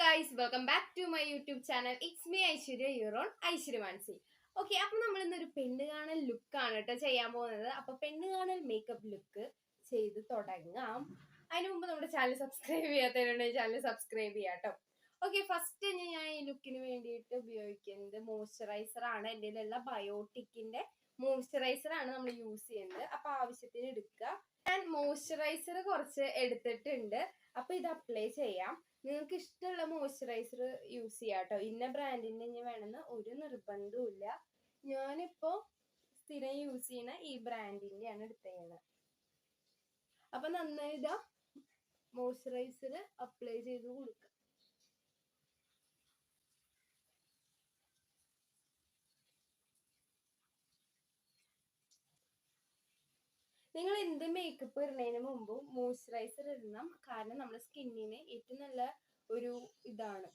Guys welcome back to my YouTube channel it's me Aishwarya your own Aishwarya Mansi okay അപ്പൊ നമ്മൾ ഇന്നൊരു പെണ്ണ് കാണൽ ലുക്കാണ് കേട്ടോ ചെയ്യാൻ പോകുന്നത്. അപ്പൊ പെണ്ണ് കാണൽ മേക്കപ്പ് ലുക്ക് ചെയ്ത് തുടങ്ങാം. അതിന് മുമ്പ് നമ്മുടെ ചാനൽ സബ്സ്ക്രൈബ് ചെയ്യാത്തവരുണ്ടെങ്കിൽ ചാനൽ സബ്സ്ക്രൈബ് ചെയ്യാം കേട്ടോ. ഓക്കെ ഫസ്റ്റ് ഞാൻ ഈ ലുക്കിന് വേണ്ടിയിട്ട് ഉപയോഗിക്കുന്നത് മോയ്സ്ചറൈസർ ആണ്. എന്റെ കയ്യിലുള്ള ബയോട്ടിക്കിന്റെ മോയ്സ്ചറൈസർ ആണ് നമ്മൾ യൂസ് ചെയ്യുന്നത്. അപ്പൊ ആവശ്യത്തിന് എടുക്കുക. ഞാൻ മോയ്സ്ചറൈസർ കുറച്ച് എടുത്തിട്ടുണ്ട്. അപ്പൊ ഇത് അപ്ലൈ ചെയ്യാം. നിങ്ങൾക്ക് ഇഷ്ടമുള്ള മോയ്സ്ചറൈസർ യൂസ് ചെയ്യാം കേട്ടോ ഇന്ന ബ്രാൻഡിന്റെ ഇനി വേണമെന്ന് ഒരു നിർബന്ധവും ഇല്ല. ഞാനിപ്പോ സ്ഥിരം യൂസ് ചെയ്യുന്ന ഈ ബ്രാൻഡിന്റെയാണ് എടുത്തേക്കുന്നത് അപ്പൊ നന്നായി ഇതാ മോയ്സ്ചറൈസർ അപ്ലൈ ചെയ്ത് കൊടുക്കുക നിങ്ങൾ എന്ത് മേക്കപ്പ് ഇടുന്നതിന് മുമ്പും മോയ്സ്ചറൈസർ ഇടണം. കാരണം നമ്മുടെ സ്കിന്നിന് ഏറ്റവും നല്ല ഒരു ഇതാണ്.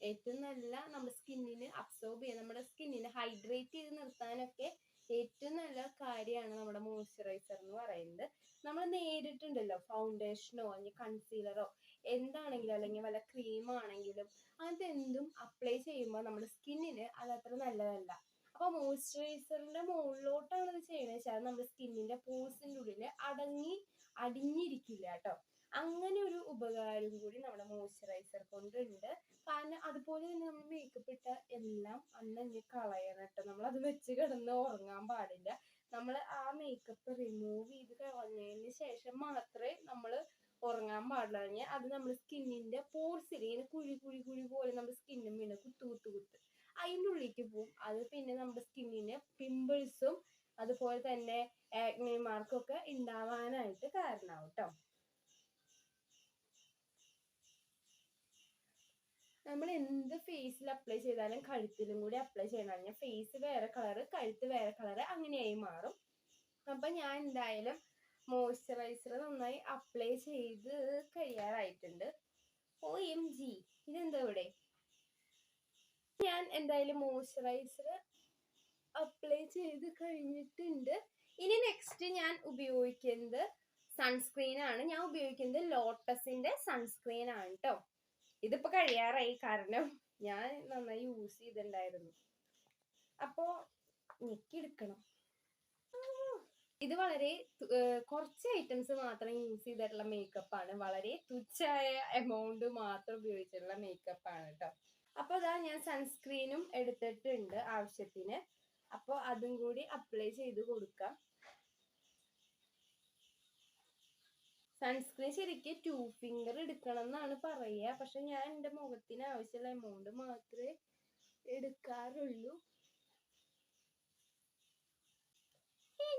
ഏറ്റവും നല്ല നമ്മുടെ സ്കിന്നിന് അബ്സോർബ് ചെയ്യാൻ നമ്മുടെ സ്കിന്നിനെ ഹൈഡ്രേറ്റ് ചെയ്ത് നിർത്താനൊക്കെ ഏറ്റവും നല്ല കാര്യമാണ് നമ്മുടെ മോയ്സ്ചറൈസർ എന്ന് പറയുന്നത്. നമ്മൾ നേരിട്ടുണ്ടല്ലോ ഫൗണ്ടേഷനോ അല്ലെങ്കിൽ കൺസീലറോ എന്താണെങ്കിലും അല്ലെങ്കിൽ വല്ല ക്രീമാണെങ്കിലും അങ്ങനത്തെ എന്തും അപ്ലൈ ചെയ്യുമ്പോൾ നമ്മുടെ സ്കിന്നിന് അത് അത്ര നല്ലതല്ല. അപ്പൊ മോയ്സ്ചറൈസറിന്റെ മുകളിലോട്ടാണ് ഇത് ചെയ്യണേ വെച്ചാൽ നമ്മുടെ സ്കിന്നിന്റെ പോഴ്സിന്റെ ഉള്ളിൽ അടങ്ങി അടിഞ്ഞിരിക്കില്ല കേട്ടോ. അങ്ങനെ ഒരു ഉപകാരം കൂടി നമ്മുടെ മോയ്സ്ചറൈസർ കൊണ്ടുണ്ട്. കാരണം അതുപോലെ തന്നെ നമ്മൾ മേക്കപ്പ് ഇട്ട എല്ലാം അന്ന് തന്നെ കളയണം കേട്ടോ. നമ്മൾ അത് വെച്ച് കിടന്ന് ഉറങ്ങാൻ പാടില്ല. നമ്മൾ ആ മേക്കപ്പ് റിമൂവ് ചെയ്ത് കളഞ്ഞതിന് ശേഷം മാത്രമേ നമ്മൾ ഉറങ്ങാൻ പാടില്ല അത് നമ്മുടെ സ്കിന്നിന്റെ പോർസിൽ ഇങ്ങനെ കുഴി കുഴി കുഴി പോലെ നമ്മുടെ സ്കിന്നും വീണ് കുത്തു കുത്തു കുത്ത്. അതിന്റെ ഉള്ളിലേക്ക് പോവും അത് പിന്നെ നമ്മുടെ സ്കിന്നിന് പിമ്പിൾസും അതുപോലെ തന്നെ ആക്നെ മാർക്കും ഒക്കെ ഉണ്ടാവാനായിട്ട് കാരണമാവും കേട്ടോ നമ്മൾ എന്ത് ഫേസിൽ അപ്ലൈ ചെയ്താലും കഴുത്തിലും കൂടി അപ്ലൈ ചെയ്യണം. ഫേസ് വേറെ കളറ് കഴുത്ത് വേറെ കളറ് അങ്ങനെയായി മാറും. അപ്പൊ ഞാൻ എന്തായാലും മോയ്സ്ചറൈസർ നന്നായി അപ്ലൈ ചെയ്ത് കഴിയാറായിട്ടുണ്ട്. ഓ എം ജി ഇതെന്താ ഇവിടെ? ഞാൻ എന്തായാലും മോയ്സ്ചറൈസർ അപ്ലൈ ചെയ്ത് കഴിഞ്ഞിട്ടുണ്ട്. ഇനി നെക്സ്റ്റ് ഞാൻ ഉപയോഗിക്കുന്നത് സൺസ്ക്രീൻ ആണ്. ഞാൻ ഉപയോഗിക്കുന്നത് ലോട്ടസിന്റെ സൺസ്ക്രീൻ ആണ് കേട്ടോ ഇതിപ്പോ കഴിയാറായി. കാരണം ഞാൻ നന്നായി യൂസ് ചെയ്തിട്ടുണ്ടായിരുന്നു. അപ്പോ ഞെക്കിയെടുക്കണം ഇത് വളരെ കുറച്ച് ഐറ്റംസ് മാത്രം യൂസ് ചെയ്തിട്ടുള്ള മേക്കപ്പ് ആണ്. വളരെ തുച്ഛായ എമൗണ്ട് മാത്രം ഉപയോഗിച്ചിട്ടുള്ള മേക്കപ്പ് ആണ് കേട്ടോ അപ്പൊ അതാ ഞാൻ സൺസ്ക്രീനും എടുത്തിട്ടുണ്ട് ആവശ്യത്തിന്. അപ്പോൾ അതും കൂടി അപ്ലൈ ചെയ്ത് കൊടുക്കാം. സൺസ്ക്രീൻ ശരിക്ക് ടു ഫിംഗർ എടുക്കണം എന്നാണ് പറയുക. പക്ഷെ ഞാൻ എന്റെ മുഖത്തിന് ആവശ്യമുള്ള എമൗണ്ട് മാത്രമേ എടുക്കാറുള്ളൂ.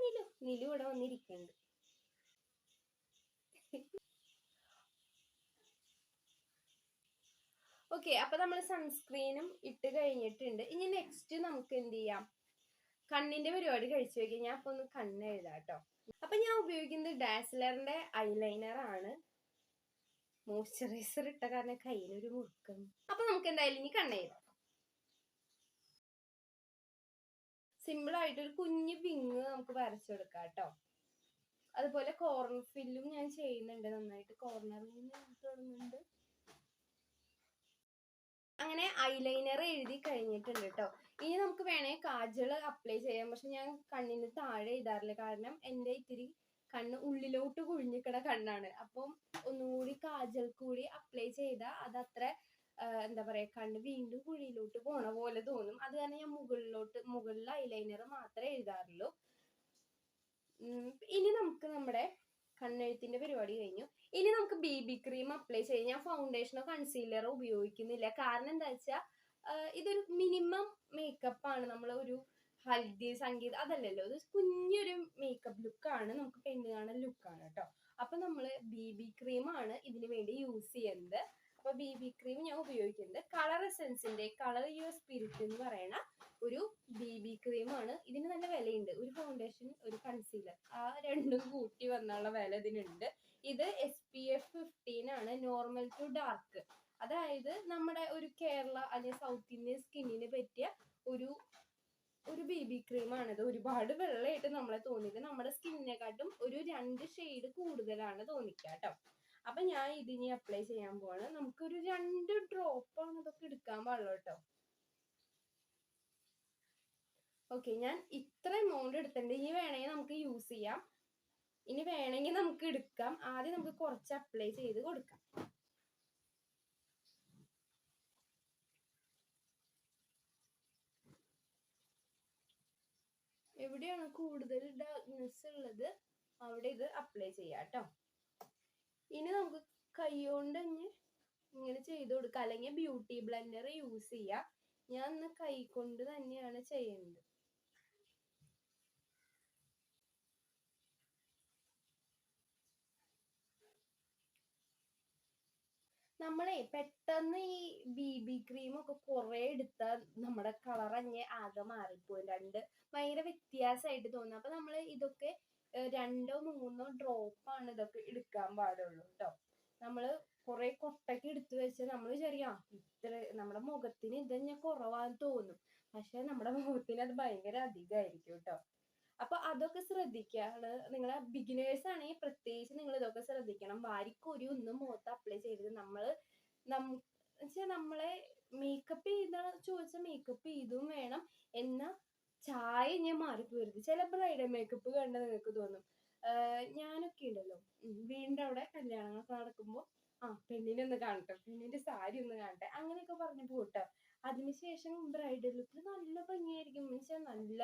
നിലു നിലു ഇവിടെ വന്നിരിക്കുന്നുണ്ട്. ഓക്കെ അപ്പൊ നമ്മൾ സൺസ്ക്രീനും ഇട്ട് കഴിഞ്ഞിട്ടുണ്ട്. ഇനി നെക്സ്റ്റ് നമുക്ക് എന്ത് ചെയ്യാം? കണ്ണിന്റെ പരിപാടി കഴിച്ചു വെക്കാം ഞാൻ അപ്പൊ ഒന്ന് കണ്ണ് എഴുതാട്ടോ. അപ്പൊ ഞാൻ ഉപയോഗിക്കുന്നത് ഡാസ്ലറിന്റെ ഐലൈനർ ആണ്. മോയ്സ്ചറൈസർ ഇട്ട കാരണം കയ്യിലൊരു മുറുക്കം. അപ്പൊ നമുക്ക് എന്തായാലും ഇനി കണ്ണ് എഴുതാം. സിമ്പിൾ ആയിട്ട് ഒരു കുഞ്ഞു വിങ് നമുക്ക് വരച്ചെടുക്കാം കേട്ടോ. അതുപോലെ കോർണർ ഫില്ലും ഞാൻ ചെയ്യുന്നുണ്ട്. നന്നായിട്ട് കോർണറിൽ നിന്ന് തുടങ്ങുന്നുണ്ട്. അങ്ങനെ ഐലൈനർ എഴുതി കഴിഞ്ഞിട്ടുണ്ട് കേട്ടോ ഇനി നമുക്ക് വേണേൽ കാജൽ അപ്ലൈ ചെയ്യാം. പക്ഷെ ഞാൻ കണ്ണിന് താഴെ എഴുതാറില്ല കാരണം എന്റെ ഇത്തിരി കണ്ണ് ഉള്ളിലോട്ട് കുഴിഞ്ഞിക്കണ കണ്ണാണ്. അപ്പം ഒന്നുകൂടി കാജൽ കൂടി അപ്ലൈ ചെയ്താൽ അത് അത്ര എന്താ പറയാ കണ്ണ് വീണ്ടും കുഴിയിലോട്ട് പോണ പോലെ തോന്നും. അത് കാരണം ഞാൻ മുകളിലോട്ട് മുകളിൽ ഐലൈനർ മാത്രമേ എഴുതാറുള്ളൂ. ഇനി നമുക്ക് നമ്മുടെ കണ്ണെഴുത്തിന്റെ പരിപാടി കഴിഞ്ഞു. ഇനി നമുക്ക് ബി ബി ക്രീം അപ്ലൈ ചെയ്യാം. ഞാൻ ഫൗണ്ടേഷനോ കൺസീലറോ ഉപയോഗിക്കുന്നില്ല. കാരണം എന്താ വെച്ചാൽ ഇതൊരു മിനിമം മേക്കപ്പ് ആണ്. നമ്മൾ ഒരു ഹൽദി സംഗീത് അതല്ലല്ലോ. ഇത് കുഞ്ഞൊരു മേക്കപ്പ് ലുക്കാണ് നമുക്ക് പെണ്ണ് കാണൽ ലുക്കാണ് കേട്ടോ. അപ്പൊ നമ്മൾ ബി ബി ക്രീം ആണ് ഇതിന് വേണ്ടി യൂസ് ചെയ്യുന്നത്. അപ്പൊ ബി ബി ക്രീം ഞാൻ ഉപയോഗിക്കുന്നത് കളർ എസെൻസിന്റെ കളർ യുവർ സ്പിരിറ്റ് എന്ന് പറയുന്ന ഒരു ബി ബി ക്രീം ആണ്. ഇതിന് നല്ല വിലയുണ്ട്. ഒരു ഫൗണ്ടേഷൻ ഒരു കൺസീലർ ആ രണ്ടും കൂട്ടി വന്നുള്ള വില ഇതിനുണ്ട്. ഇത് എസ് പി എഫ് ഫിഫ്റ്റീൻ ആണ്. നോർമൽ ടു ഡാർക്ക് അതായത് നമ്മുടെ ഒരു കേരള അല്ലെങ്കിൽ സൗത്ത് ഇന്ത്യൻ സ്കിന്നിന് പറ്റിയ ഒരു ഒരു ബി ബി ക്രീമാണിത് ഒരുപാട് വെള്ളമായിട്ട് നമ്മളെ തോന്നിയത് നമ്മുടെ സ്കിന്നിനെക്കാട്ടും ഒരു രണ്ട് ഷെയ്ഡ് കൂടുതലാണ് തോന്നിക്കുക കേട്ടോ അപ്പൊ ഞാൻ ഇതിനി അപ്ലൈ ചെയ്യാൻ പോവാണ്. നമുക്കൊരു രണ്ട് ഡ്രോപ്പ് ഡ്രോപ്പാണ് ഇതൊക്കെ എടുക്കാൻ പാടുള്ളൂ കേട്ടോ. ഓക്കെ ഞാൻ ഇത്ര എമൗണ്ട് എടുത്തിട്ടുണ്ട്. ഇനി വേണമെങ്കിൽ നമുക്ക് യൂസ് ചെയ്യാം. ഇനി വേണമെങ്കിൽ നമുക്ക് എടുക്കാം. ആദ്യം നമുക്ക് കുറച്ച് അപ്ലൈ ചെയ്ത് കൊടുക്കാം. എവിടെയാണ് കൂടുതൽ ഡാർക്ക്നെസ് ഉള്ളത്? അവിടെ ഇത് അപ്ലൈ ചെയ്യാം കേട്ടോ. ഇനി നമുക്ക് കൈ കൊണ്ട് തന്നെ ഇങ്ങനെ ചെയ്ത് കൊടുക്കുക അല്ലെങ്കിൽ ബ്യൂട്ടി ബ്ലെൻഡർ യൂസ് ചെയ്യാം. ഞാൻ ഇന്ന് കൈ കൊണ്ട് തന്നെയാണ് ചെയ്യുന്നത് നമ്മളെ പെട്ടെന്ന് ഈ ബി ബി ക്രീം ഒക്കെ കുറെ എടുത്താൽ നമ്മുടെ കളർ അങ്ങ് ആകെ മാറിപ്പോയി രണ്ട് ഭയങ്കര വ്യത്യാസമായിട്ട് തോന്നും. അപ്പൊ നമ്മൾ ഇതൊക്കെ രണ്ടോ മൂന്നോ ഡ്രോപ്പ് ആണ് ഇതൊക്കെ എടുക്കാൻ പാടുള്ളൂ കേട്ടോ നമ്മൾ കുറെ കൊട്ടൊക്കെ എടുത്തു വെച്ചാൽ നമ്മൾ ആ ഇത്ര നമ്മുടെ മുഖത്തിന് ഇത് തന്നെ കുറവാന്ന് തോന്നും. പക്ഷെ നമ്മുടെ മുഖത്തിന് അത് ഭയങ്കര അധികമായിരിക്കും കേട്ടോ അപ്പൊ അതൊക്കെ ശ്രദ്ധിക്കാണ്. നിങ്ങളെ ബിഗിനേഴ്സ് ആണെങ്കിൽ പ്രത്യേകിച്ച് നിങ്ങൾ ഇതൊക്കെ ശ്രദ്ധിക്കണം. വാരിക്കൊരു ഒന്നും മുഖത്ത് അപ്ലൈ ചെയ്ത് നമ്മൾ നം വെച്ചാൽ നമ്മളെ മേക്കപ്പ് ചെയ്ത ചോദിച്ചാൽ മേക്കപ്പ് ചെയ്തും വേണം. എന്നാ ചായ ഞാൻ മാറിപ്പോരുത്. ചില ബ്രൈഡൽ മേക്കപ്പ് കണ്ട നിങ്ങൾക്ക് തോന്നും. ഞാനൊക്കെ ഉണ്ടല്ലോ വീണ്ടും അവിടെ കല്യാണങ്ങളൊക്കെ നടക്കുമ്പോ ആ പെണ്ണിനെ ഒന്ന് കാണട്ടെ പെണ്ണിന്റെ സാരി ഒന്ന് കാണട്ടെ അങ്ങനെയൊക്കെ പറഞ്ഞു പോട്ടോ അതിനുശേഷം ബ്രൈഡൽ ലുക്കിൽ നല്ല ഭംഗിയായിരിക്കും. മീൻസ് നല്ല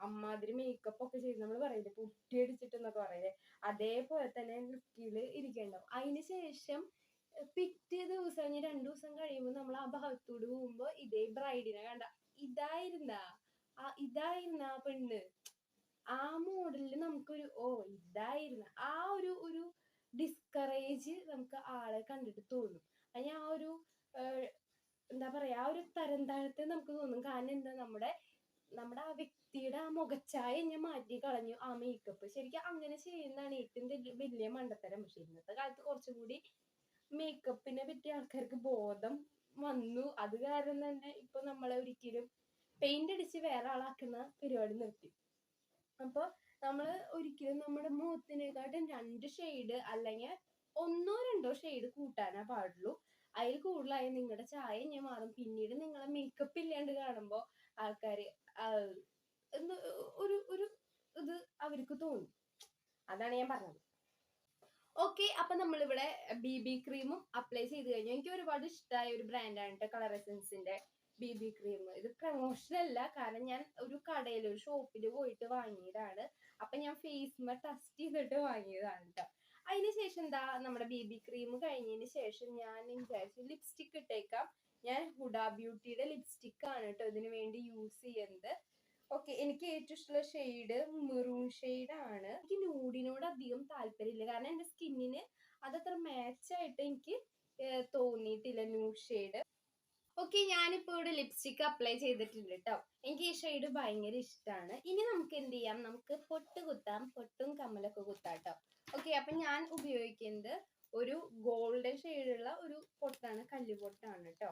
അമ്മാതിരി മേക്കപ്പ് ഒക്കെ ചെയ്ത് നമ്മൾ പറയില്ലേ പുട്ടി എന്നൊക്കെ പറയില്ലേ. അതേപോലെ തന്നെ ലുക്കിൽ ഇരിക്കണ്ടാവും. അതിന് ശേഷം പിറ്റേ ദിവസം ഇനി രണ്ടു ദിവസം കഴിയുമ്പോൾ നമ്മൾ ആ ഭാഗത്തോട് പോകുമ്പോൾ ഇതേ ബ്രൈഡിനെ കണ്ട. ഇതായിരുന്ന? ആ ഇതായിരുന്ന ആ പെണ്ണ്. ആ മോഡലിൽ നമുക്കൊരു ഓ ഇതായിരുന്ന ആ ഒരു ഒരു ഡിസ്കറേജ് നമുക്ക് ആളെ കണ്ടിട്ട് തോന്നും. അതിന് ആ ഒരു എന്താ പറയാ ആ ഒരു തരം താഴത്തെ നമുക്ക് തോന്നും. കാരണം എന്താ നമ്മുടെ നമ്മുടെ ആ വ്യക്തിയുടെ ആ മുഖച്ഛായ ഞാൻ മാറ്റി കളഞ്ഞു ആ മേക്കപ്പ് ശരിക്കും അങ്ങനെ ചെയ്യുന്നതാണ് ഏറ്റവും വലിയ മണ്ടത്തരം. പക്ഷെ ഇന്നത്തെ കാലത്ത് കുറച്ചും കൂടി മേക്കപ്പിനെ പറ്റി ആൾക്കാർക്ക് ബോധം വന്നു. അത് കാരണം തന്നെ ഇപ്പൊ നമ്മളെ ഒരിക്കലും പെയിന്റ് അടിച്ച് വേറെ ആളാക്കുന്ന പരിപാടി നിർത്തി. അപ്പൊ നമ്മൾ ഒരിക്കലും നമ്മുടെ മുഖത്തിനെക്കാട്ടും രണ്ട് ഷെയ്ഡ് അല്ലെങ്കിൽ ഒന്നോ രണ്ടോ ഷെയ്ഡ് കൂട്ടാനേ പാടുള്ളൂ. അതിൽ കൂടുതലായി നിങ്ങളുടെ ചായ ഞാൻ മാറും. പിന്നീട് നിങ്ങളെ മേക്കപ്പ് ഇല്ലാണ്ട് കാണുമ്പോൾ ആൾക്കാര് ഒരു ഒരു ഇത് അവർക്ക് തോന്നും. അതാണ് ഞാൻ പറഞ്ഞത്. ഓക്കെ അപ്പൊ നമ്മളിവിടെ ബി ബി ക്രീമും അപ്ലൈ ചെയ്ത് കഴിഞ്ഞു. എനിക്ക് ഒരുപാട് ഇഷ്ടമായ ഒരു ബ്രാൻഡാണ് കളർ എസൻസിന്റെ ബി ബി ക്രീം ഇത് പ്രൊമോഷൻ അല്ല. കാരണം ഞാൻ ഒരു കടയിൽ ഒരു ഷോപ്പിൽ പോയിട്ട് വാങ്ങിയതാണ്. അപ്പൊ ഞാൻ ഫേസ്മ ടെസ്റ്റ് ചെയ്തിട്ട് വാങ്ങിയതാണ് കേട്ടോ അതിനുശേഷം എന്താ നമ്മുടെ ബി ബി ക്രീം കഴിഞ്ഞതിന് ശേഷം ഞാൻ വിചാരിച്ചു? ലിപ്സ്റ്റിക് ഇട്ടേക്കാം. ഞാൻ ഹുഡ ബ്യൂട്ടിയുടെ ലിപ്സ്റ്റിക് ആണ് കേട്ടോ ഇതിന് വേണ്ടി യൂസ് ചെയ്യുന്നത് ഓക്കെ എനിക്ക് ഏറ്റവും ഇഷ്ടമുള്ള ഷെയ്ഡ് മെറൂൺ ഷെയ്ഡ് ആണ്. എനിക്ക് ന്യൂഡിനോട് അധികം താല്പര്യമില്ല. കാരണം എന്റെ സ്കിന്നിന് അതത്ര മാച്ച് ആയിട്ട് എനിക്ക് തോന്നിയിട്ടില്ല ന്യൂഡ് ഷെയ്ഡ് ഓക്കെ ഞാനിപ്പോ ഇവിടെ ലിപ്സ്റ്റിക് അപ്ലൈ ചെയ്തിട്ടുണ്ട് കേട്ടോ എനിക്ക് ഈ ഷെയ്ഡ് ഭയങ്കര ഇഷ്ടമാണ് ഇനി നമുക്ക് എന്ത് ചെയ്യാം? നമുക്ക് പൊട്ട് കുത്താം. പൊട്ടും കമ്മലൊക്കെ കുത്താം കേട്ടോ ഓക്കെ അപ്പൊ ഞാൻ ഉപയോഗിക്കുന്നത് ഒരു ഗോൾഡൻ ഷെയ്ഡുള്ള ഒരു പൊട്ടാണ് കല്ല് പൊട്ടാണ് കേട്ടോ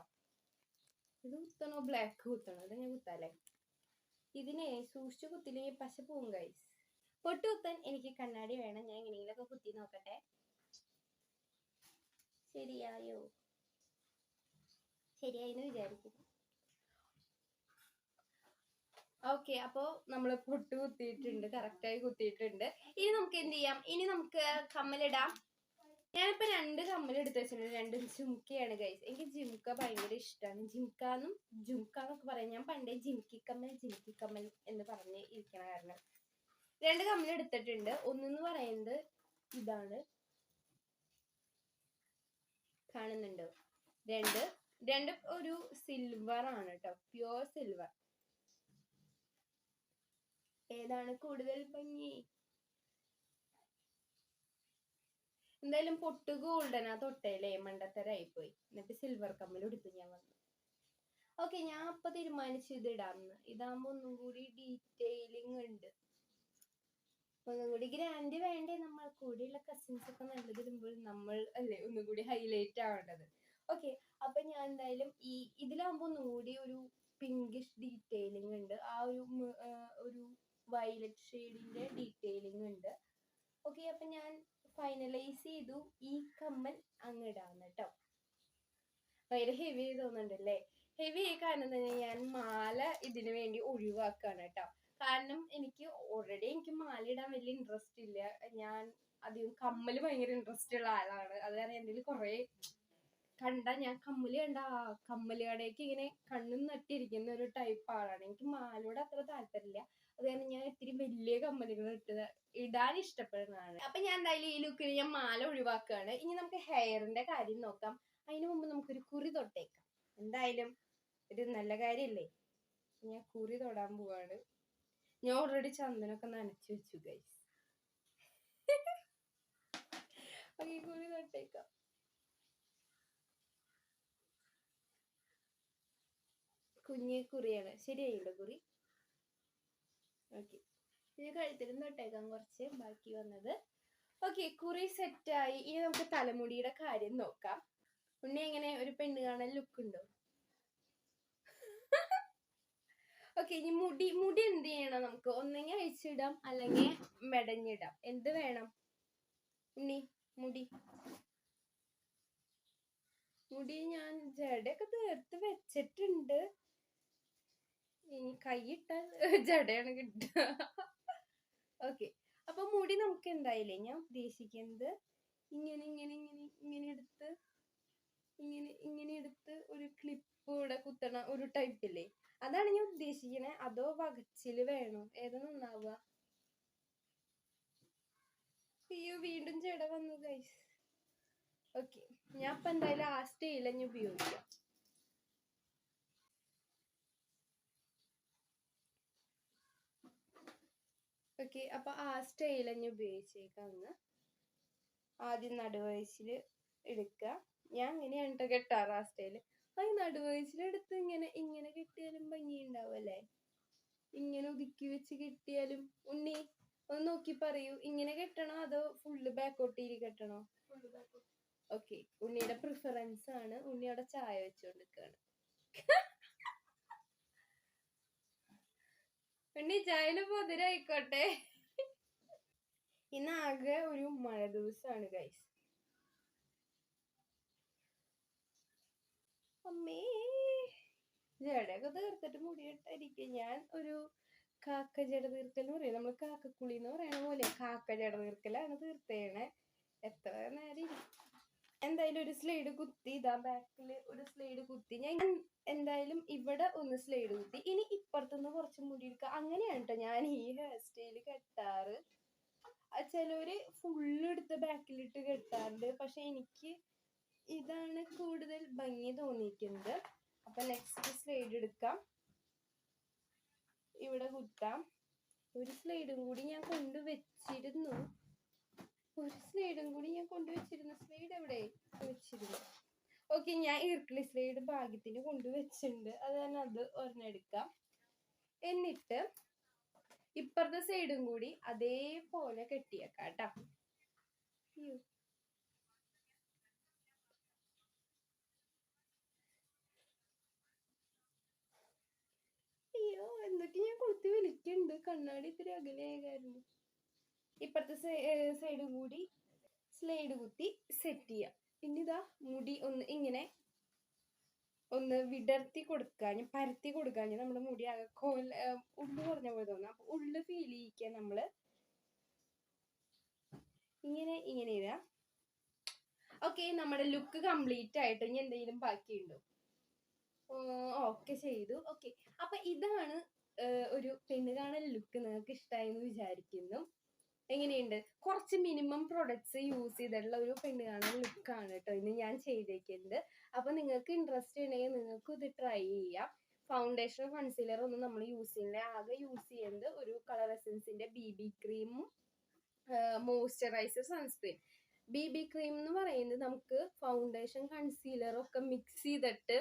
ഇത് കുത്തണോ? ബ്ലാക്ക് കുത്തണോ? ഇത് ഞാൻ കുത്താല്ലേ? ഇതിനെ സൂക്ഷിച്ചു കുത്തില്ലെങ്കിൽ പശ പോവും ഗൈസ് പൊട്ട് കുത്താൻ എനിക്ക് കണ്ണാടി വേണം. ഞാൻ എങ്ങനെയെങ്കിലൊക്കെ കുത്തി നോക്കട്ടെ. ശരിയായോ? ശരിയായി എന്ന് വിചാരിക്കുന്നു. ഓക്കെ അപ്പോ നമ്മൾ പൊട്ട് കുത്തിയിട്ടുണ്ട് കറക്റ്റായി കുത്തിയിട്ടുണ്ട്. ഇനി നമുക്ക് എന്ത് ചെയ്യാം? ഇനി നമുക്ക് കമ്മലിടാം. ഞാനിപ്പോ രണ്ട് കമ്മൽ എടുത്ത് വെച്ചിട്ടുണ്ട് രണ്ടും ജുംക്കയാണ് ഗൈസ് എനിക്ക് ജിംക്ക ഭയങ്കര ഇഷ്ടമാണ് ജിംക്ക എന്നും ജുംക്ക എന്നൊക്കെ പറയാം. ഞാൻ പണ്ടേ ജിംക്കി കമ്മൽ ജിംക്കി കമ്മൽ എന്ന് പറഞ്ഞ് ഇരിക്കണ കാരണം. രണ്ട് കമ്മൽ എടുത്തിട്ടുണ്ട് ഒന്നെന്ന് പറയുന്നത് ഇതാണ്. കാണുന്നുണ്ടോ? രണ്ട് രണ്ട് ഒരു സിൽവർ ആണ് കേട്ടോ പ്യുവർ സിൽവർ ഏതാണ് കൂടുതൽ ഭംഗി? എന്തായാലും പൊട്ട് ഗോൾഡൻ ഗോൾഡനാ തൊട്ടേലേ മണ്ടത്തരായി പോയി. എന്നിട്ട് സിൽവർ കമ്മൽ എടുത്തു ഞാൻ വന്നു. ഓക്കെ ഞാൻ അപ്പൊ തീരുമാനിച്ചു ഇത് ഇടാമെന്ന് ഇതാകുമ്പോ ഒന്നും കൂടി ഡീറ്റെയിലിംഗ് ഉണ്ട്. ഒന്നും കൂടി ഗ്രാൻഡ് വേണ്ടേ? നമ്മൾ കൂടെയുള്ള കസിൻസ് ഒക്കെ നല്ലത് ഇടുമ്പോൾ നമ്മൾ അല്ലേ? ഒന്നും കൂടി ഹൈലൈറ്റ് ആവേണ്ടത്. ഓക്കെ അപ്പൊ ഞാൻ എന്തായാലും ഈ ഇതിലാകുമ്പോ നൂടി ഒരു പിങ്കിഷ് ഡീറ്റെയിലിംഗ് ഉണ്ട്. ആ ഒരു ഒരു വയലറ്റ് ഷെയ്ഡിന്റെ ഡീറ്റെയിലിംഗ് ഉണ്ട്. ഓക്കെ അപ്പൊ ഞാൻ ഫൈനലൈസ് ചെയ്തു. ഈ കമ്മൽ അങ്ങിടാന്ന് കേട്ടോ ഭയങ്കര ഹെവി തോന്നുന്നുണ്ടല്ലേ? ഹെവി ആയി കാരണം തന്നെ ഞാൻ മാല ഇതിനു വേണ്ടി ഒഴിവാക്കാണ് കേട്ടോ കാരണം എനിക്ക് ഓൾറെഡി എനിക്ക് മാല ഇടാൻ വലിയ ഇൻട്രസ്റ്റ് ഇല്ല. ഞാൻ അധികം കമ്മൽ ഭയങ്കര ഇൻട്രസ്റ്റ് ഉള്ള ആളാണ്. അത് കാരണം എന്റെ കുറേ കണ്ട ഞാൻ കമ്മൽ കണ്ട ആ കമ്മൽ ഇങ്ങനെ കണ്ണും നട്ടിരിക്കുന്ന ഒരു ടൈപ്പ് ആളാണ്. എനിക്ക് മാലയോട് അത്ര താല്പര്യമില്ല. അത് കാരണം ഞാൻ ഇത്തിരി വലിയ കമ്മലുകൾ ഇട്ടത് ഇടാൻ ഇഷ്ടപ്പെടുന്നതാണ്. അപ്പൊ ഞാൻ എന്തായാലും ഈ ലുക്കിൽ ഞാൻ മാല ഒഴിവാക്കുകയാണ്. ഇനി നമുക്ക് ഹെയറിന്റെ കാര്യം നോക്കാം. അതിനു മുമ്പ് നമുക്കൊരു കുറി തൊട്ടേക്കാം. എന്തായാലും ഇത് നല്ല കാര്യല്ലേ? ഞാൻ കുറി തൊടാൻ പോവാണ്. ഞാൻ ഓൾറെഡി ചന്ദനൊക്കെ നനച്ചു വെച്ചു ഗൈസ് കുറി തൊട്ടേക്കാം. കുഞ്ഞി കുറിയാണ്. ശരിയായിട്ടോ കുറി? ഓക്കെ ഇത് കഴുത്തിലും തൊട്ടേക്കാം കുറച്ച്. ബാക്കി വന്നത്. ഓക്കെ കുറി സെറ്റായി ഇനി നമുക്ക് തലമുടിയുടെ കാര്യം നോക്കാം. ഉണ്ണി എങ്ങനെ ഒരു പെണ്ണ് കാണാൻ ലുക്ക് ഉണ്ടോ? ഓക്കെ ഇനി മുടി മുടി എന്ത് ചെയ്യണം നമുക്ക്? ഒന്നെങ്കിൽ അഴിച്ചിടാം അല്ലെങ്കിൽ മെടഞ്ഞിടാം. എന്ത് വേണം? ഉണ്ണി മുടി. മുടി ഞാൻ ജടയൊക്കെ തീർത്ത് വെച്ചിട്ടുണ്ട്. ഇനി കൈയിട്ടാൽ ജടയാണ് കിട്ടുക. ഓക്കെ അപ്പൊ മുടി നമുക്ക് എന്തായാലേ ഞാൻ ഉദ്ദേശിക്കുന്നത് ഇങ്ങനെ ഇങ്ങനെ ഇങ്ങനെ ഇങ്ങനെ എടുത്ത് ഇങ്ങനെ ഇങ്ങനെ എടുത്ത് ഒരു ക്ലിപ്പ് ഇവിടെ കുത്തണ ഒരു ടൈപ്പില്ലേ അതാണ് ഞാൻ ഉദ്ദേശിക്കണേ. അതോ വകച്ചിൽ വേണോ? ഏതാ നന്നാവുക? അയ്യോ വീണ്ടും ചേട വന്നു ഗൈസ് ഓക്കെ ഞാൻ ഇപ്പൊ എന്തായാലും ആ സ്റ്റൈലഞ്ഞ് ഉപയോഗിക്കാം. ഓക്കെ അപ്പൊ ആ സ്റ്റൈലഞ്ഞ് ഉപയോഗിച്ചേക്കാന്ന് ആദ്യം നടുവയസ്സിൽ എടുക്കുക. ഞാൻ ഇങ്ങനെയാണ് ട്ടോ കെട്ടാറ് ആ സ്റ്റൈൽ അത് നടുവയസ്സിലെടുത്ത് ഇങ്ങനെ ഇങ്ങനെ കെട്ടിയാലും ഭംഗി ഉണ്ടാവുമല്ലേ ഇങ്ങനെ ഒതുക്കി വെച്ച് കെട്ടിയാലും. ഉണ്ണി ഒന്ന് നോക്കി പറയൂ. ഇങ്ങനെ കെട്ടണോ അതോ ഫുള്ള് ബാക്കോട്ടിയിൽ കെട്ടണോ? ഓക്കെ ഉണ്ണിയുടെ പ്രിഫറൻസ് ആണ്. ഉണ്ണി അവിടെ ചായ വെച്ചോണ്ടിരിക്കാണ്. ഉണ്ണി ചായന് പൊതിരായിക്കോട്ടെ ഇന്ന് ആകെ ഒരു മഴ ദിവസമാണ് ഗൈസ് അമ്മേ. ജടയൊക്കെ തീർത്തിട്ട് മുടിയിട്ടായിരിക്കും ഞാൻ ഒരു കാക്ക ജട തീർക്കൽ എന്ന് പറയും. നമ്മൾ കാക്കക്കുളി എന്ന് പറയണ പോലെ കാക്ക ജട തീർക്കലാണ് തീർത്തേണേ എത്ര നേരം. എന്തായാലും ഒരു സ്ലൈഡ് കുത്തി ഇതാ ബാക്കിൽ ഒരു സ്ലൈഡ് കുത്തി. ഞാൻ എന്തായാലും ഇവിടെ ഒന്ന് സ്ലൈഡ് കുത്തി. ഇനി ഇപ്പുറത്തുനിന്ന് കുറച്ച് മുടി എടുക്കുക. അങ്ങനെയാണ് കേട്ടോ ഞാൻ ഈ ഹെയർ സ്റ്റൈൽ കെട്ടാറ്. ചിലവര് ഫുള്ള് എടുത്ത് ബാക്കിലിട്ട് കെട്ടാറുണ്ട്. പക്ഷെ എനിക്ക് ഇതാണ് കൂടുതൽ ഭംഗി തോന്നിയിരിക്കുന്നത് അപ്പൊ നെക്സ്റ്റ് സ്ലൈഡ് എടുക്കാം. ഇവിടെ കുത്താം. ഒരു സ്ലൈഡും കൂടി ഞാൻ കൊണ്ടുവച്ചിരുന്നു ഒരു സ്ലൈഡും കൂടി ഞാൻ കൊണ്ടുവച്ചിരുന്നു. സ്ലൈഡ് എവിടെ വെച്ചിരുന്നു? ഓക്കെ ഞാൻ ഇർക്കിളി സ്ലൈഡ് ഭാഗ്യത്തിന് കൊണ്ടുവച്ചിട്ടുണ്ട്. അത് തന്നെ അത് ഒരെണ്ണെടുക്കാം എന്നിട്ട് ഇപ്പുറത്തെ സൈഡും കൂടി അതേപോലെ കെട്ടിയേക്കാം കേട്ടാ അയ്യോ എന്തൊക്കെ ഞാൻ കൊളുത്തി വിളിക്കുന്നുണ്ട് കണ്ണാടി ഇത്തിരി അകലെയായിരുന്നു ഇപ്പുറത്തെ സൈഡ് കൂടി സ്ലൈഡ് കുത്തി സെറ്റ് ചെയ്യുക ഇനി ഇതാ മുടി ഒന്ന് ഇങ്ങനെ ഒന്ന് വിടർത്തി കൊടുക്കാഞ്ഞ് പരത്തി കൊടുക്കാഞ്ഞ് നമ്മുടെ മുടി ആകെ കോൽ ഉള്ളു കുറഞ്ഞ പോലെ തോന്നും. അപ്പൊ ഉള്ളു ഫീൽ ചെയ്യിക്കാൻ നമ്മൾ ഇങ്ങനെ ഇങ്ങനെ ഇതാ. ഓക്കെ നമ്മുടെ ലുക്ക് കംപ്ലീറ്റ് ആയിട്ട് ഇനി എന്തെങ്കിലും ബാക്കിയുണ്ടോ? ഓക്കെ ചെയ്തു. ഓക്കെ അപ്പൊ ഇതാണ് ഒരു പെണ്ണുകാണൽ ലുക്ക് നിങ്ങൾക്ക് ഇഷ്ടമായി എന്ന് വിചാരിക്കുന്നു. എങ്ങനെയുണ്ട്? കുറച്ച് മിനിമം പ്രൊഡക്ട്സ് യൂസ് ചെയ്തിട്ടുള്ള ഒരു പെണ്ണ് കാണൽ ലുക്കാണ് കേട്ടോ ഇന്ന് ഞാൻ ചെയ്തേക്കുന്നത്. അപ്പൊ നിങ്ങൾക്ക് ഇൻട്രസ്റ്റ് ഉണ്ടെങ്കിൽ നിങ്ങൾക്ക് ഇത് ട്രൈ ചെയ്യാം. ഫൗണ്ടേഷൻ കൺസീലർ ഒന്നും നമ്മൾ യൂസ് ചെയ്യുന്നില്ല. ആകെ യൂസ് ചെയ്യുന്നത് ഒരു കളർ എസൻസിന്റെ ബി ബി ക്രീമും moisturiser sunscreen B B cream എന്ന് പറയുന്നത് നമുക്ക് ഫൗണ്ടേഷൻ കൺസീലർ ഒക്കെ മിക്സ് ചെയ്തിട്ട്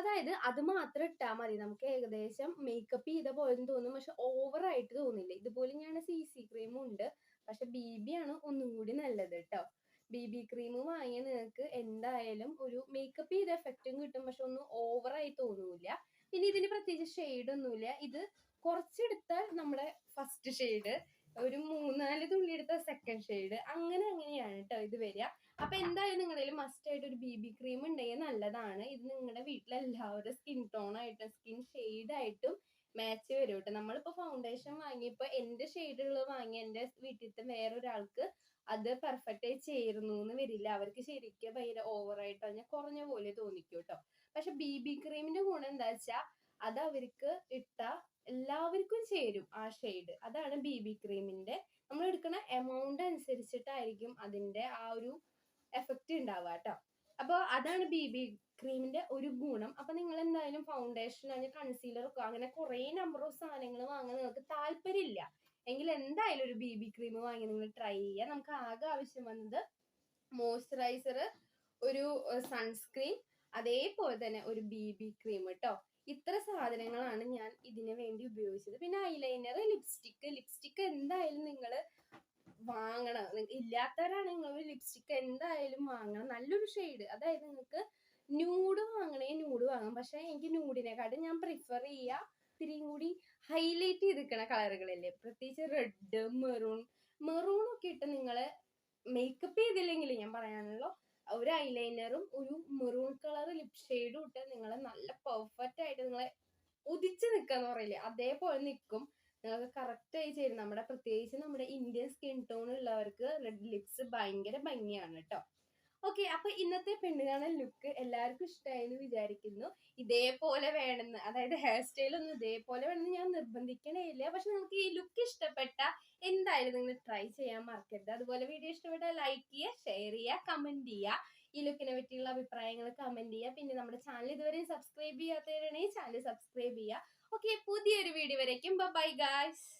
അതായത് അത് മാത്രം ഇട്ടാൽ മതി. നമുക്ക് ഏകദേശം മേക്കപ്പ് ചെയ്ത പോലെ തോന്നും. പക്ഷെ ഓവർ ആയിട്ട് തോന്നില്ല. ഇതുപോലെ ഞാൻ സി സി ക്രീമും ഉണ്ട്. പക്ഷെ ബി ബി ആണ് ഒന്നും കൂടി നല്ലത് കേട്ടോ ബി ബി ക്രീം വാങ്ങിയാൽ നിങ്ങൾക്ക് എന്തായാലും ഒരു മേക്കപ്പ് ചെയ്ത എഫക്റ്റും കിട്ടും. പക്ഷെ ഒന്നും ഓവർ ആയി തോന്നൂല ഇനി ഇതിന് പ്രത്യേകിച്ച് ഷെയ്ഡ് ഒന്നുമില്ല. ഇത് കുറച്ചെടുത്താൽ നമ്മുടെ ഫസ്റ്റ് ഷെയ്ഡ് ഒരു മൂന്നാൽ തുള്ളി എടുത്ത സെക്കൻഡ് ഷെയ്ഡ് അങ്ങനെ അങ്ങനെയാണ് കേട്ടോ ഇത് വരിക. അപ്പൊ എന്തായാലും നിങ്ങളുടെ മസ്റ്റ് ആയിട്ട് ഒരു ബി ബി ക്രീം ഉണ്ടെങ്കിൽ നല്ലതാണ്. ഇത് നിങ്ങളുടെ വീട്ടിലെ വീട്ടിലെല്ലാവരുടെ സ്കിൻ ടോൺ ആയിട്ടും സ്കിൻ ഷെയ്ഡ് ആയിട്ടും മാച്ച് വരും കേട്ടോ നമ്മളിപ്പോ ഫൗണ്ടേഷൻ വാങ്ങിയപ്പോ എന്റെ ഷെയ്ഡുള്ളത് വാങ്ങി എന്റെ വീട്ടിലത്തെ വേറൊരാൾക്ക് അത് പെർഫെക്റ്റ് ആയി ചേരുന്നു എന്ന് വരില്ല. അവർക്ക് ശരിക്കും ഭയങ്കര ഓവറായിട്ടോ ഞാൻ കുറഞ്ഞ പോലെ തോന്നിക്കും കേട്ടോ പക്ഷെ ബി ബി ക്രീമിന്റെ ഗുണം എന്താ വെച്ചാ അത് അവർക്ക് ഇട്ട എല്ലാവർക്കും ചേരും ആ ഷെയ്ഡ് അതാണ് ബി ബി ക്രീമിന്റെ നമ്മൾ എടുക്കുന്ന എമൗണ്ട് അനുസരിച്ചിട്ടായിരിക്കും അതിന്റെ ആ ഒരു എഫക്റ്റ് ഉണ്ടാവുക കേട്ടോ അപ്പോൾ അതാണ് ബി ബി ക്രീമിന്റെ ഒരു ഗുണം. അപ്പൊ നിങ്ങൾ എന്തായാലും ഫൗണ്ടേഷൻ അല്ലെങ്കിൽ കൺസീലർ അങ്ങനെ കുറേ നമ്പർ ഓഫ് സാധനങ്ങൾ വാങ്ങാൻ നിങ്ങൾക്ക് താല്പര്യമില്ല. എങ്കിൽ എന്തായാലും ഒരു ബി ബി ക്രീം വാങ്ങി നിങ്ങൾ ട്രൈ ചെയ്യുക. നമുക്ക് ആകെ ആവശ്യം വന്നത് മോയ്സ്ചറൈസർ ഒരു സൺസ്ക്രീൻ അതേപോലെ തന്നെ ഒരു ബി ബി ക്രീം കേട്ടോ ഇത്ര സാധനങ്ങളാണ് ഞാൻ ഇതിന് വേണ്ടി ഉപയോഗിച്ചത്. പിന്നെ ഐലൈനർ ലിപ്സ്റ്റിക്ക് ലിപ്സ്റ്റിക്ക് എന്തായാലും നിങ്ങൾ വാങ്ങണം. ഇല്ലാത്തവരാണെങ്കിൽ ഒരു ലിപ്സ്റ്റിക്ക് എന്തായാലും വാങ്ങണം. നല്ലൊരു ഷെയ്ഡ് അതായത് നിങ്ങൾക്ക് ന്യൂഡ് വാങ്ങണേ ന്യൂഡ് വാങ്ങാം പക്ഷെ എനിക്ക് ന്യൂഡിനെക്കാട്ടും ഞാൻ പ്രിഫർ ചെയ്യുക ഇത്തിരിയും കൂടി ഹൈലൈറ്റ് ചെയ്തിരിക്കണ കളറുകളല്ലേ പ്രത്യേകിച്ച് റെഡ് മെറൂൺ മെറൂൺ ഒക്കെ ഇട്ട് നിങ്ങൾ മേക്കപ്പ് ചെയ്തില്ലെങ്കിൽ ഞാൻ പറയാനുള്ളൂ. ഒരു ഐലൈനറും ഒരു മെറൂൺ കളർ ലിപ് ഷെയ്ഡും ഇട്ട് നിങ്ങളെ നല്ല പെർഫെക്റ്റ് ആയിട്ട് നിങ്ങളെ ഉദിച്ച് നിൽക്കാന്ന് പറയില്ലേ? അതേപോലെ നിൽക്കും നിങ്ങൾക്ക് കറക്റ്റ് ആയി ചേരും. നമ്മുടെ പ്രത്യേകിച്ച് നമ്മുടെ ഇന്ത്യൻ സ്കിൻ ടോൺ ഉള്ളവർക്ക് റെഡ് ലിപ്സ് ഭയങ്കര ഭംഗിയാണ് കേട്ടോ ഓക്കെ അപ്പൊ ഇന്നത്തെ പെണ്ണുകാണൽ ലുക്ക് എല്ലാവർക്കും ഇഷ്ടമായെന്ന് വിചാരിക്കുന്നു. ഇതേപോലെ വേണമെന്ന് അതായത് ഹെയർ സ്റ്റൈൽ ഒന്നും ഇതേപോലെ വേണമെന്ന് ഞാൻ നിർബന്ധിക്കണേ ഇല്ല പക്ഷെ നിങ്ങൾക്ക് ഈ ലുക്ക് ഇഷ്ടപ്പെട്ട എന്തായാലും നിങ്ങൾ ട്രൈ ചെയ്യാൻ മറക്കരുത്. അതുപോലെ വീഡിയോ ഇഷ്ടപ്പെട്ടാൽ ലൈക്ക് ചെയ്യുക ഷെയർ ചെയ്യുക കമന്റ് ചെയ്യുക. ഈ ലുക്കിനെ പറ്റിയുള്ള അഭിപ്രായങ്ങൾ കമന്റ് ചെയ്യുക. പിന്നെ നമ്മുടെ ചാനൽ ഇതുവരെ സബ്സ്ക്രൈബ് ചെയ്യാത്തവരാണെങ്കിൽ ചാനൽ സബ്സ്ക്രൈബ് ചെയ്യുക. ഓക്കെ പുതിയൊരു വീഡിയോ വരയ്ക്കും. Bye guys